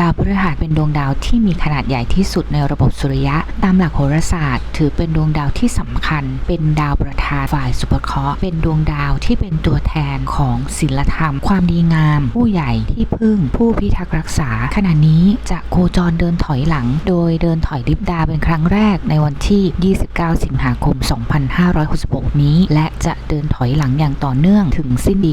ดาวพฤหัสเป็นดวงดาวที่มีขนาดใหญ่ที่สุดในระบบสุริยะ ตามหลักโหราศาสตร์ ถือเป็นดวงดาวที่สำคัญ เป็นดาวประธานฝ่ายสุภเคราะห์เป็นดวงดาวที่เป็นตัวแทนของศิลธรรม ความดีงาม ผู้ใหญ่ที่พึ่ง ผู้พิทักษ์รักษา ขณะนี้จะโคจรเดินถอยหลัง โดยเดินถอยลิบดาเป็นครั้งแรกในวันที่ 29 สิงหาคม 2566 นี้ และจะเดินถอยหลังอย่างต่อเนื่องถึงสิ้นปี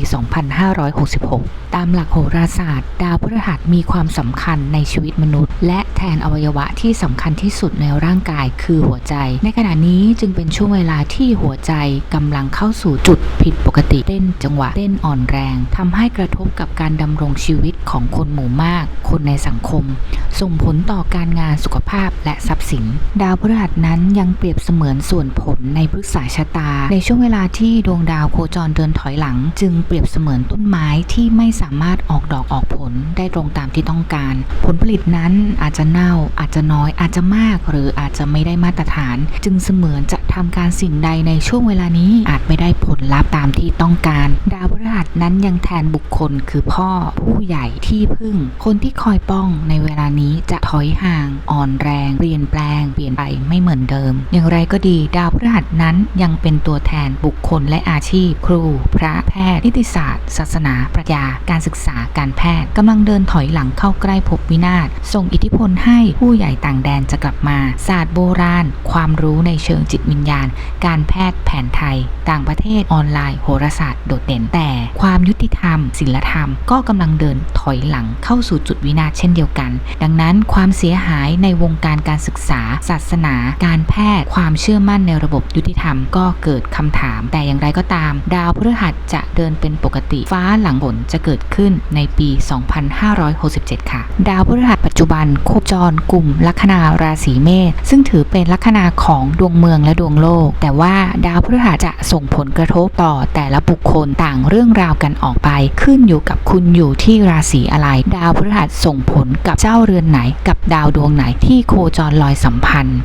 2566 ตามหลักโหราศาสตร์ ดาวพฤหัสมีความสำคัญในชีวิตมนุษย์ และแทนอวัยวะที่สำคัญที่สุดในร่างกายคือหัวใจ ในขณะนี้จึงเป็นช่วงเวลาที่หัวใจกำลังเข้าสู่จุดผิดปกติเต้นจังหวะเต้นอ่อนแรงทำให้กระทบกับการดำรงชีวิตของคนหมู่มาก คนในสังคม ส่งผลต่อการงานสุขภาพและทรัพย์สิน ดาวพฤหัสนั้นยังเปรียบเสมือนส่วนผลในพฤกษาชะตา ในช่วงเวลาที่ดวงดาวโคจรเดินถอยหลัง จึงเปรียบเสมือนต้นไม้ที่ไม่สามารถออกดอกออกผลได้ตรงตามที่ต้องการผลผลิตนั้นอาจจะเน่าอาจจะน้อยอาจจะมาก หรืออาจจะไม่ได้มาตรฐาน จึงเสมือนจะทำการสิ่งใดในช่วงเวลานี้อาจไม่ได้ผลลัพธ์ตามที่ต้องการ ดาวพฤหัสนั้นยังแทนบุคคลคือพ่อผู้ใหญ่ที่พึ่ง คนที่คอยป้องในเวลานี้จะถอยห่าง อ่อนแรง เปลี่ยนแปลง เปลี่ยนไปไม่เหมือนเดิม อย่างไรก็ดี ดาวพฤหัสนั้นยังเป็นตัวแทนบุคคลและอาชีพ ครู พระแพทย์นิติศาสตร์ ศาสนา ปรัชญาการศึกษาการแพทย์กำลังเดินถอยหลังเข้าใกล้ภพวินาศส่งอิทธิพลให้ผู้ใหญ่ต่างแดนจะกลับมา ศาสตร์โบราณ ความรู้ในเชิงจิตวิญญาณ การแพทย์แผนไทย ต่างประเทศออนไลน์โหราศาสตร์โดดเด่นแต่ ความยุติธรรมศิลธรรม ก็กำลังเดินถอยหลังเข้าสู่จุดวินาศเช่นเดียวกัน ดังนั้นความเสียหายในวงการการศึกษา ศาสนา การแพทย์ ความเชื่อมั่นในระบบยุติธรรมก็เกิดคำถาม แต่อย่างไรก็ตาม ดาวพฤหัสจะเดินเป็นปกติฟ้าหลังฝนจะเกิดขึ้นในปี 2567 ค่ะดาวาวพฤหัสปัจจุบันโคจรกลุ่มลัคนาราศีเมษซึ่งถือเป็นลัคนาของดวงเมืองและดวงโลก แต่ว่าดาวพฤหัสจะส่งผลกระทบต่อแต่ละบุคคลต่างเรื่องราวกันออกไป ขึ้นอยู่กับคุณอยู่ที่ราศีอะไร ดาวพฤหัสส่งผลกับเจ้าเรือนไหน กับดาวดวงไหนที่โคจรลอยสัมพันธ์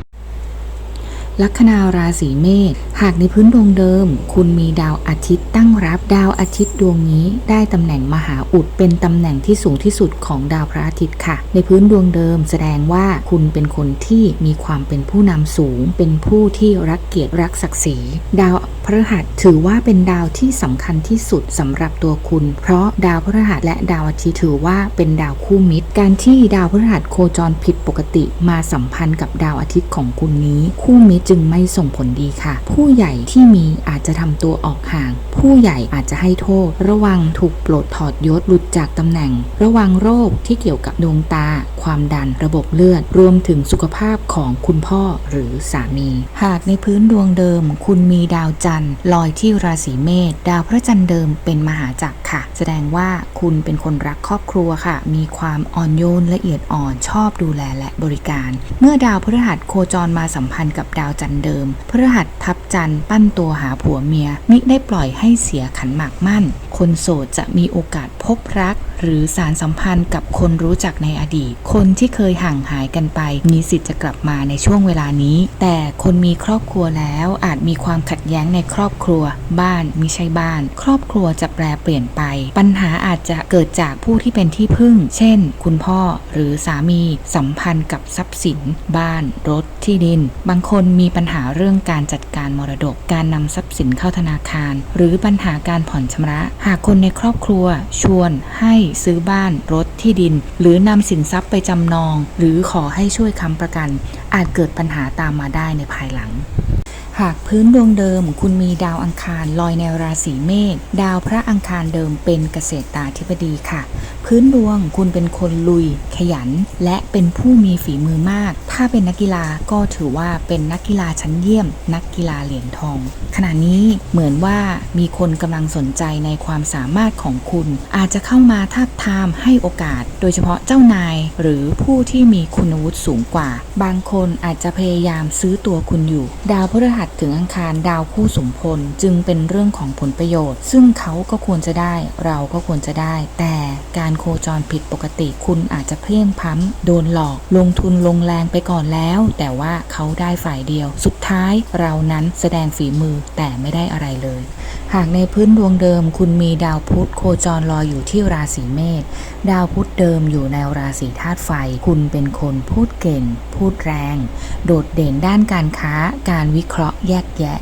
ลัคนาราศีเมษหากในพื้นดวงเดิม คุณมีดาวอาทิตย์ตั้งรับดาวอาทิตย์ดวงนี้ได้ตำแหน่งมหาอุดเป็นตำแหน่งที่สูงที่สุดของดาวพระอาทิตย์ค่ะ ในพื้นดวงเดิมแสดงว่าคุณเป็นคนที่มีความเป็นผู้นำสูง เป็นผู้ที่รักเกียรติรักศักดิ์ศรีดาวพฤหัสถือว่าเป็นดาวที่สำคัญที่สุดสำหรับตัวคุณ เพราะดาวพฤหัสและดาวอาทิตย์ถือว่าเป็นดาวคู่มิตร การที่ดาวพฤหัสโคจรผิดปกติมาสัมพันธ์กับดาวอาทิตย์ของคุณนี้คู่มิตรจึงไม่ส่งผลดีค่ะ ผู้ใหญ่ที่มีอาจจะทำตัวออกห่าง ผู้ใหญ่อาจจะให้โทษ ระวังถูกปลดถอดยศหลุดจากตำแหน่ง ระวังโรคที่เกี่ยวกับดวงตา ความดันระบบเลือด รวมถึงสุขภาพของคุณพ่อหรือสามี หากในพื้นดวงเดิม คุณมีดาวจันทร์ลอยที่ราศีเมษดาวพระจันทร์เดิมเป็นมหาจักรค่ะ แสดงว่าคุณเป็นคนรักครอบครัวค่ะ มีความอ่อนโยนละเอียดอ่อนชอบดูแลและบริการ เมื่อดาวพฤหัสโคจรมาสัมพันธ์กับดาวจันทร์เดิมพฤหัสทับจันทร์ปั้นตัวหาผัวเมีย มิได้ปล่อยให้เสียขันหมากมั่น คนโสดจะมีโอกาสพบรักหรือสารสัมพันธ์กับคนรู้จักในอดีต คนที่เคยห่างหายกันไป มีสิทธิ์จะกลับมาในช่วงเวลานี้ แต่คนมีครอบครัวแล้วอาจมีความขัดแย้งในครอบครัว บ้านมิใช่บ้าน ครอบครัวจะแปรเปลี่ยนไป ปัญหาอาจจะเกิดจากผู้ที่เป็นที่พึ่ง เช่น คุณพ่อหรือสามีสัมพันธ์กับทรัพย์สิน บ้าน รถ ที่ดิน บางคนมีปัญหาเรื่องการจัดการมรดก การนำทรัพย์สินเข้าธนาคาร หรือปัญหาการผ่อนชำระ หากคนในครอบครัวชวนให้ซื้อบ้านรถที่ดิน หรือนำสินทรัพย์ไปจำนอง หรือขอให้ช่วยค้ำประกัน อาจเกิดปัญหาตามมาได้ในภายหลัง หากพื้นดวงเดิมคุณมีดาวอังคารลอยในราศีเมษดาวพระอังคารเดิมเป็นเกษตราธิบดีค่ะ พื้นดวงคุณเป็นคนลุย ขยัน และเป็นผู้มีฝีมือมาก ถ้าเป็นนักกีฬาก็ถือว่าเป็นนักกีฬาชั้นเยี่ยม นักกีฬาเหรียญทอง ขณะนี้เหมือนว่ามีคนกำลังสนใจในความสามารถของคุณ อาจจะเข้ามาทาบทามให้โอกาส โดยเฉพาะเจ้านาย หรือผู้ที่มีคุณวุฒิสูงกว่า บางคนอาจจะพยายามซื้อตัวคุณอยู่ ดาวพฤหัสถึงอังคารดาวคู่สมพลจึงเป็นเรื่องของผลประโยชน์ ซึ่งเขาก็ควรจะได้ เราก็ควรจะได้ แต่การโคจรผิดปกติคุณอาจจะเพลียงพั้มโดนหลอกลงทุนลงแรงไปก่อนแล้ว แต่ว่าเขาได้ฝ่ายเดียว สุดท้ายเรานั้นแสดงฝีมือแต่ไม่ได้อะไรเลย หากในพื้นดวงเดิม คุณมีดาวพุธโคจรลอยอยู่ที่ราศีเมษดาวพุธเดิมอยู่ในราศีธาตุไฟ คุณเป็นคนพูดเก่ง พูดแรง โดดเด่นด้านการค้า การวิเคราะห์แยกแยะ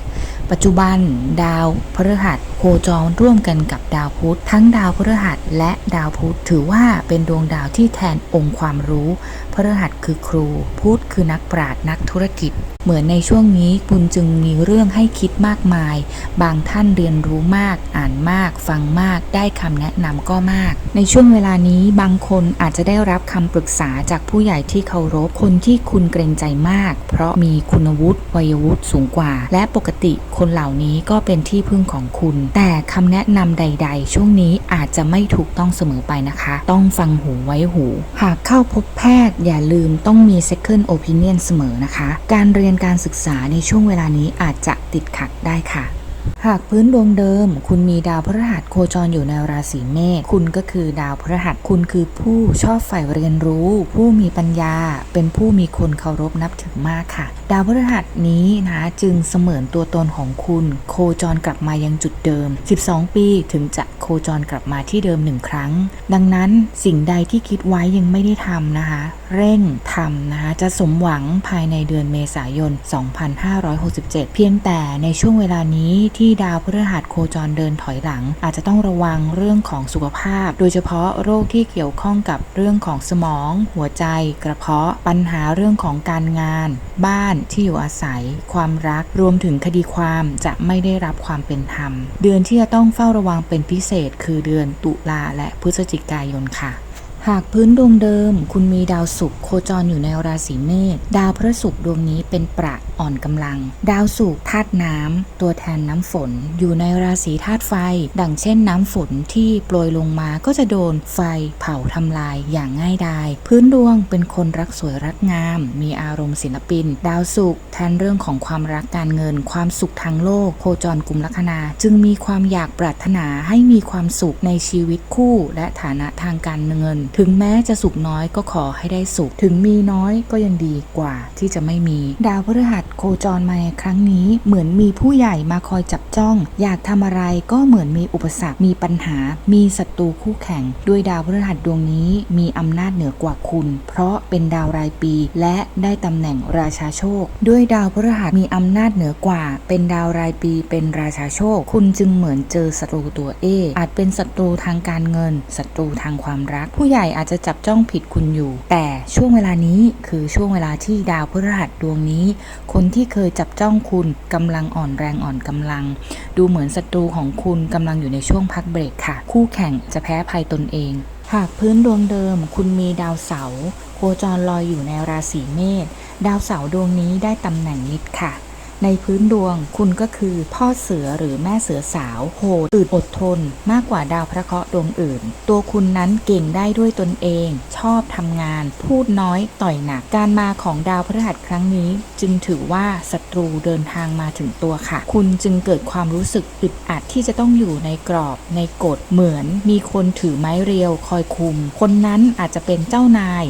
ปัจจุบัน ดาวพฤหัส คจรร่วมกันกับดาวพุธทั้งดาวพฤหัสและดาวพุธถือว่าเป็นดวงดาวที่แทนองค์ความรู้พฤหัสคือครู พุธคือนักปราชญ์นักธุรกิจ เหมือนในช่วงนี้คุณจึงมีเรื่องให้คิดมากมาย บางท่านเรียนรู้มาก อ่านมาก ฟังมาก ได้คำแนะนำก็มาก ในช่วงเวลานี้บางคนอาจจะได้รับคำปรึกษาจากผู้ใหญ่ที่เคารพคนที่คุณเกรงใจมาก เพราะมีคุณวุฒิวัยวุฒิสูงกว่า และปกติคนเหล่านี้ก็เป็นที่พึ่งของคุณแต่คำแนะนำใด ๆ ช่วงนี้อาจจะไม่ถูกต้องเสมอไปนะคะ ต้องฟังหูไว้หู หากเข้าพบแพทย์อย่าลืมต้องมี second opinion เสมอนะคะ การเรียนการศึกษาในช่วงเวลานี้อาจจะติดขัดได้ค่ะหากพื้นดวงเดิม คุณมีดาวพฤหัสโคจรอยู่ในราศีเมษคุณก็คือดาวพฤหัสคุณคือผู้ชอบใฝ่เรียนรู้ ผู้มีปัญญา เป็นผู้มีคนเคารพนับถือมากค่ะ ดาวพฤหัสนี้นะจึงเสมือนตัวตนของคุณ โคจรกลับมายังจุดเดิม 12 ปีถึงจะโคจรกลับมาที่เดิมหนึ่งครั้ง ดังนั้นสิ่งใดที่คิดไว้ยังไม่ได้ทำนะคะ เร่งทำนะคะจะสมหวังภายในเดือนเมษายน 2567 เพียงแต่ในช่วงเวลานี้ที่ดาวพฤหัสโคจรเดินถอยหลัง อาจจะต้องระวังเรื่องของสุขภาพ โดยเฉพาะโรคที่เกี่ยวข้องกับเรื่องของสมอง หัวใจ กระเพาะปัญหาเรื่องของการงาน บ้านที่อยู่อาศัย ความรักรวมถึงคดีความจะไม่ได้รับความเป็นธรรม เดือนที่จะต้องเฝ้าระวังเป็นพิเศษ คือเดือนตุลาและพฤศจิกายนค่ะ หากพื้นดวงเดิม คุณมีดาวศุกร์โคจรอยู่ในราศีเมษดาวพระศุกร์ดวงนี้เป็นประอ่อนกำลัง ดาวศุกร์ธาตุน้ำตัวแทนน้ำฝน อยู่ในราศีธาตุไฟ ดังเช่นน้ำฝนที่โปรยลงมาก็จะโดนไฟเผาทำลายอย่างง่ายดายพื้นดวงเป็นคนรักสวยรักงาม มีอารมณ์ศิลปิน ดาวศุกร์แทนเรื่องของความรักการเงิน ความสุขทางโลก โคจรกลุ่มลัคนา จึงมีความอยากปรารถนาให้มีความสุขในชีวิตคู่ และฐานะทางการเงินถึงแม้จะสุขน้อยก็ขอให้ได้สุข ถึงมีน้อยก็ยังดีกว่าที่จะไม่มี ดาวพฤหัสโคจรมาในครั้งนี้ เหมือนมีผู้ใหญ่มาคอยจับจ้อง อยากทำอะไรก็เหมือนมีอุปสรรค มีปัญหา มีศัตรูคู่แข่ง ด้วยดาวพฤหัสดวงนี้มีอำนาจเหนือกว่าคุณ เพราะเป็นดาวรายปี และได้ตำแหน่งราชาโชค ด้วยดาวพฤหัสมีอำนาจเหนือกว่า เป็นดาวรายปี เป็นราชาโชค คุณจึงเหมือนเจอศัตรูตัวเออาจเป็นศัตรูทางการเงินศัตรูทางความรักผู้ใหญ่อาจจะจับจ้องผิดคุณอยู่ แต่ช่วงเวลานี้คือช่วงเวลาที่ดาวพฤหัสดวงนี้ คนที่เคยจับจ้องคุณกำลังอ่อนแรงอ่อนกำลัง ดูเหมือนศัตรูของคุณกำลังอยู่ในช่วงพักเบรกค่ะ คู่แข่งจะแพ้ภัยตนเอง หากพื้นดวงเดิม คุณมีดาวเสาร์โคจรลอยอยู่ในราศีเมษดาวเสาร์ดวงนี้ได้ตำแหน่งนิดค่ะ ในพื้นดวงคุณก็คือพ่อเสือหรือแม่เสือสาว โหดอึดอดทน มากกว่าดาวพระเคราะห์ดวงอื่น ตัวคุณนั้นเก่งได้ด้วยตนเอง ชอบทำงาน พูดน้อยต่อยหนัก การมาของดาวพฤหัสครั้งนี้ จึงถือว่าศัตรูเดินทางมาถึงตัวค่ะ คุณจึงเกิดความรู้สึกอึดอัดที่จะต้องอยู่ในกรอบ ในกฎเหมือน มีคนถือไม้เรียวคอยคุม คนนั้นอาจจะเป็นเจ้านาย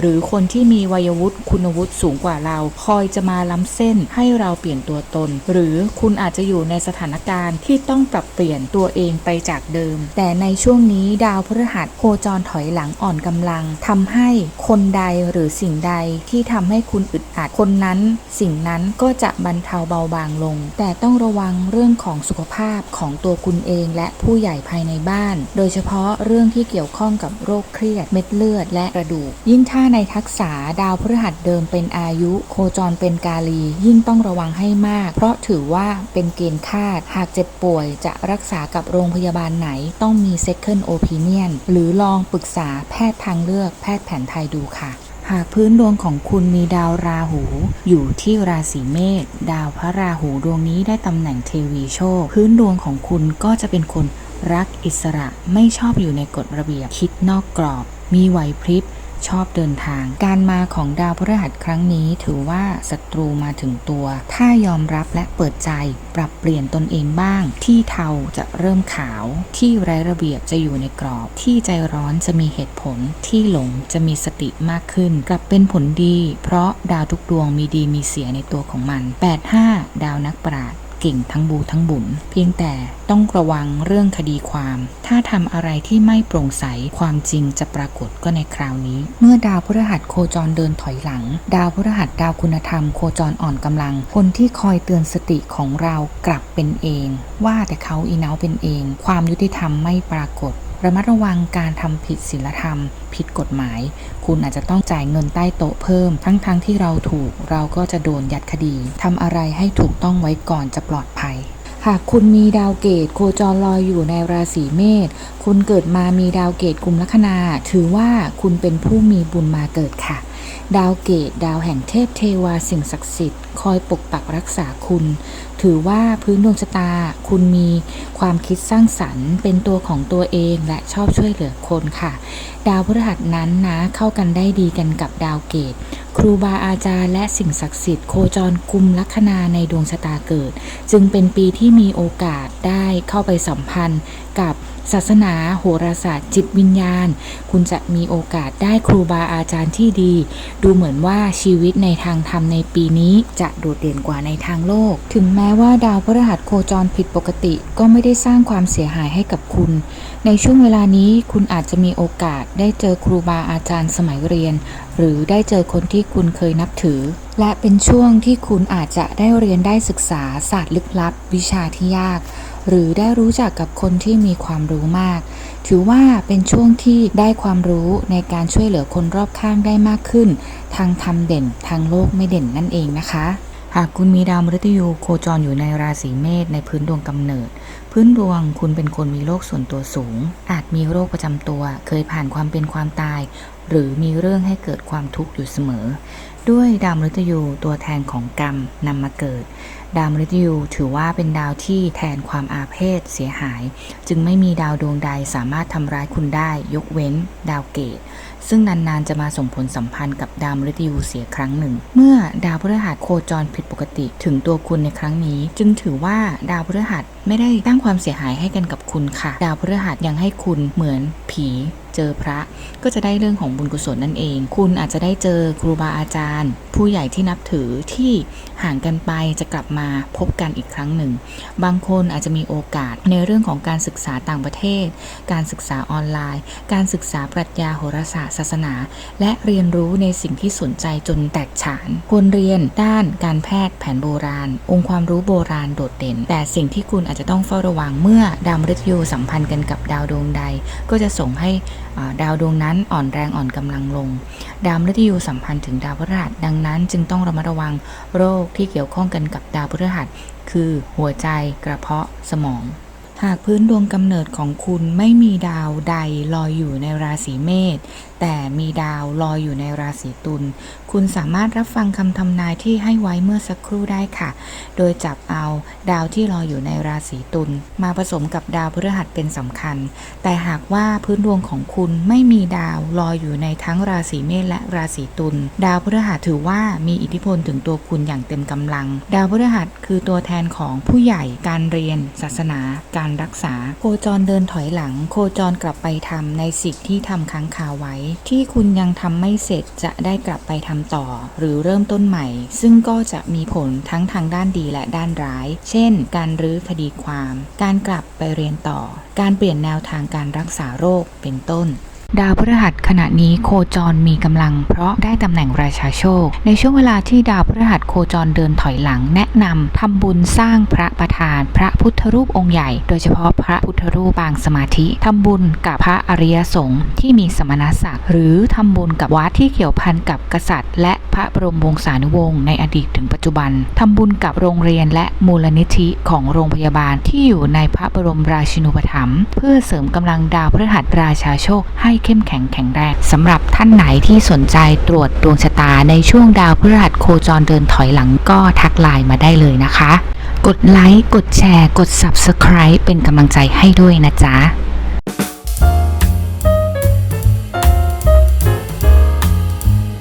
หรือคนที่มีวัยวุฒิคุณวุฒิสูงกว่าเรา คอยจะมาล้ำเส้นให้เราเปลี่ยนตัวตน หรือคุณอาจจะอยู่ในสถานการณ์ที่ต้องปรับเปลี่ยนตัวเองไปจากเดิม แต่ในช่วงนี้ดาวพฤหัสโคจรถอยหลังอ่อนกำลังทำให้คนใดหรือสิ่งใดที่ทำให้คุณอึดอัดคนนั้น สิ่งนั้นก็จะบรรเทาเบาบางลง แต่ต้องระวังเรื่องของสุขภาพของตัวคุณเองและผู้ใหญ่ภายในบ้าน โดยเฉพาะเรื่องที่เกี่ยวข้องกับโรคเครียดเม็ดเลือดและกระดูก ยิ่งถ้าในทักษะดาวพฤหัสเดิมเป็นอายุ โคจรเป็นกาลี ยิ่งต้องระวังให้มาก เพราะถือว่าเป็นเกณฑ์คาด หากเจ็บป่วยจะรักษากับโรงพยาบาลไหนต้องมี second opinion หรือลองปรึกษาแพทย์ทางเลือกแพทย์แผนไทยดูค่ะหากพื้นดวงของคุณมีดาวราหู อยู่ที่ราศีเมษดาวพระราหูดวงนี้ได้ตำแหน่งเทวีโชค พื้นดวงของคุณก็จะเป็นคนรักอิสระไม่ชอบอยู่ในกฎระเบียบ คิดนอกกรอบ มีไหวพริบ ชอบเดินทาง การมาของดาวพฤหัสครั้งนี้ถือว่าศัตรูมาถึงตัว ถ้ายอมรับและเปิดใจ ปรับเปลี่ยนตนเองบ้าง ที่เทาจะเริ่มขาว ที่ไร้ระเบียบจะอยู่ในกรอบ ที่ใจร้อนจะมีเหตุผล ที่หลงจะมีสติมากขึ้น กลับเป็นผลดี เพราะดาวทุกดวงมีดีมีเสียในตัวของมัน 85 ดาวนักปราชญ์ เก่งทั้งบูทั้งบุญเพียงแต่ต้องระวังเรื่องคดีความ ถ้าทำอะไรที่ไม่โปร่งใสความจริงจะปรากฏก็ในคราวนี้ เมื่อดาวพฤหัสโคจรเดินถอยหลัง ดาวพฤหัสดาวคุณธรรมโคจรอ่อนกำลัง คนที่คอยเตือนสติของเรากลับเป็นเอง ว่าแต่เขาอีเนาเป็นเอง ความยุติธรรมไม่ปรากฏ ระมัดระวังการทำผิดศีลธรรม ผิดกฎหมาย คุณอาจจะต้องจ่ายเงินใต้โต๊ะเพิ่ม ทั้งๆทที่เราถูก เราก็จะโดนยัดคดีทำอะไรให้ถูกต้องไว้ก่อนจะปลอดภัย หากคุณมีดาวเกตโคจรลอยอยู่ในราศีเมษคุณเกิดมามีดาวเกตกลุ่มลัคนา ถือว่าคุณเป็นผู้มีบุญมาเกิดค่ะ ดาวเกตดาวแห่งเทพเทวาสิ่งศักดิ์สิทธิ์ คอยปกปักรักษาคุณ ถือว่าพื้นดวงชะตา คุณมีความคิดสร้างสรรค์ เป็นตัวของตัวเองและชอบช่วยเหลือคนค่ะ ดาวพฤหัสนั้นนะเข้ากันได้ดีกันกับดาวเกตครูบาอาจารย์และสิ่งศักดิ์สิทธิ์โคจรกุมลัคนาในดวงชะตาเกิด จึงเป็นปีที่มีโอกาสได้เข้าไปสัมพันธ์กับศาสนาโหราศาสตร์ จิตวิญญาณ คุณจะมีโอกาสได้ครูบาอาจารย์ที่ดี ดูเหมือนว่าชีวิตในทางธรรมในปีนี้จะโดดเด่นกว่าในทางโลก ถึงแม้ว่าดาวพฤหัสโคจรผิดปกติก็ไม่ได้สร้างความเสียหายให้กับคุณ ในช่วงเวลานี้คุณอาจจะมีโอกาสได้เจอครูบาอาจารย์สมัยเรียน หรือได้เจอคนที่คุณเคยนับถือ และเป็นช่วงที่คุณอาจจะได้เรียนได้ศึกษาศาสตร์ลึกลับ วิชาที่ยาก หรือได้รู้จักกับคนที่มีความรู้มาก ถือว่าเป็นช่วงที่ได้ความรู้ในการช่วยเหลือคนรอบข้างได้มากขึ้น ทางธรรมเด่น ทางโลกไม่เด่นนั่นเองนะคะ หากคุณมีดาวมฤตยูโคจรอยู่ในราศีเมษในพื้นดวงกำเนิด พื้นดวงคุณเป็นคนมีโรคส่วนตัวสูง อาจมีโรคประจำตัว เคยผ่านความเป็นความตาย หรือมีเรื่องให้เกิดความทุกข์อยู่เสมอ ด้วยดาวมฤตยูตัวแทนของกรรมนำมาเกิด ดาวมฤตยูถือว่าเป็นดาวที่แทนความอาเพศเสียหาย จึงไม่มีดาวดวงใดสามารถทำร้ายคุณได้ ยกเว้น ดาวเกตซึ่งนานๆจะมาส่งผลสัมพันธ์กับดาวมฤตยูเสียครั้งหนึ่ง เมื่อดาวพฤหัสโคจรผิดปกติถึงตัวคุณในครั้งนี้ จึงถือว่าดาวพฤหัส ไม่ได้ตั้งความเสียหายให้กันกับคุณค่ะ ดาวพฤหัสยังให้คุณเหมือนผีเจอพระ ก็จะได้เรื่องของบุญกุศลนั่นเอง คุณอาจจะได้เจอครูบาอาจารย์ ผู้ใหญ่ที่นับถือที่ห่างกันไปจะกลับมาพบกันอีกครั้งหนึ่ง บางคนอาจจะมีโอกาสในเรื่องของการศึกษาต่างประเทศ การศึกษาออนไลน์ การศึกษาปรัชญาโหราศาสตร์ศาสนา และเรียนรู้ในสิ่งที่สนใจจนแตกฉานควรเรียนด้านการแพทย์แผนโบราณ องค์ความรู้โบราณโดดเด่น แต่สิ่งที่คุณอาจจะต้องเฝ้าระวังเมื่อดาวมฤตยูสัมพันธ์กันกับดาวดวงใด ก็จะส่งให้ดาวดวงนั้นอ่อนแรงอ่อนกำลังลง ดาวมฤตยูสัมพันธ์ถึงดาวพฤหัสดังนั้นจึงต้องระมัดระวังโรคที่เกี่ยวข้องกันกับดาวพฤหัส คือหัวใจกระเพาะสมองหากพื้นดวงกำเนิดของคุณไม่มีดาวใดลอยอยู่ในราศีเมษ แต่มีดาวลอยอยู่ในราศีตุล คุณสามารถรับฟังคำทำนายที่ให้ไว้เมื่อสักครู่ได้ค่ะ โดยจับเอาดาวที่ลอยอยู่ในราศีตุลมาผสมกับดาวพฤหัสเป็นสำคัญ แต่หากว่าพื้นดวงของคุณไม่มีดาวลอยอยู่ในทั้งราศีเมษและราศีตุล ดาวพฤหัสถือว่ามีอิทธิพลถึงตัวคุณอย่างเต็มกำลัง ดาวพฤหัสคือตัวแทนของผู้ใหญ่ การเรียน ศาสนา การรักษา โคจรเดินถอยหลัง โคจรกลับไปทำในสิ่งที่ทำค้างคาไว้ที่คุณยังทำไม่เสร็จจะได้กลับไปทำต่อ หรือเริ่มต้นใหม่ ซึ่งก็จะมีผลทั้งทางด้านดีและด้านร้าย เช่น การรื้อคดีความ การกลับไปเรียนต่อ การเปลี่ยนแนวทางการรักษาโรคเป็นต้น ดาวพฤหัสขณะนี้โคจรมีกำลัง เพราะได้ตำแหน่งราชาโชค ในช่วงเวลาที่ดาวพฤหัสโคจรเดินถอยหลัง แนะนำทำบุญสร้างพระประธาน พระพุทธรูปองค์ใหญ่ โดยเฉพาะพระพุทธรูปปางสมาธิทำบุญกับพระอริยสงฆ์ที่มีสมณศักดิ์หรือทำบุญกับวัดที่เกี่ยวพันกับกษัตริย์ และพระบรมวงศานุวงศ์ในอดีตถึงปัจจุบันทำบุญกับโรงเรียนและมูลนิธิของโรงพยาบาลที่อยู่ในพระบรมราชินูปถัมภ์เพื่อเสริมกำลังดาวพฤหัสราชาโชคให้เข้มแข็งแข็งแรงสำหรับท่านไหนที่สนใจตรวจดวงชะตาในช่วงดาวพฤหัสโคจรเดินถอยหลังก็ทักไลน์มาได้เลยนะคะ กดไลค์กดแชร์ กด Subscribe เป็นกำลังใจให้ด้วยนะจ๊ะ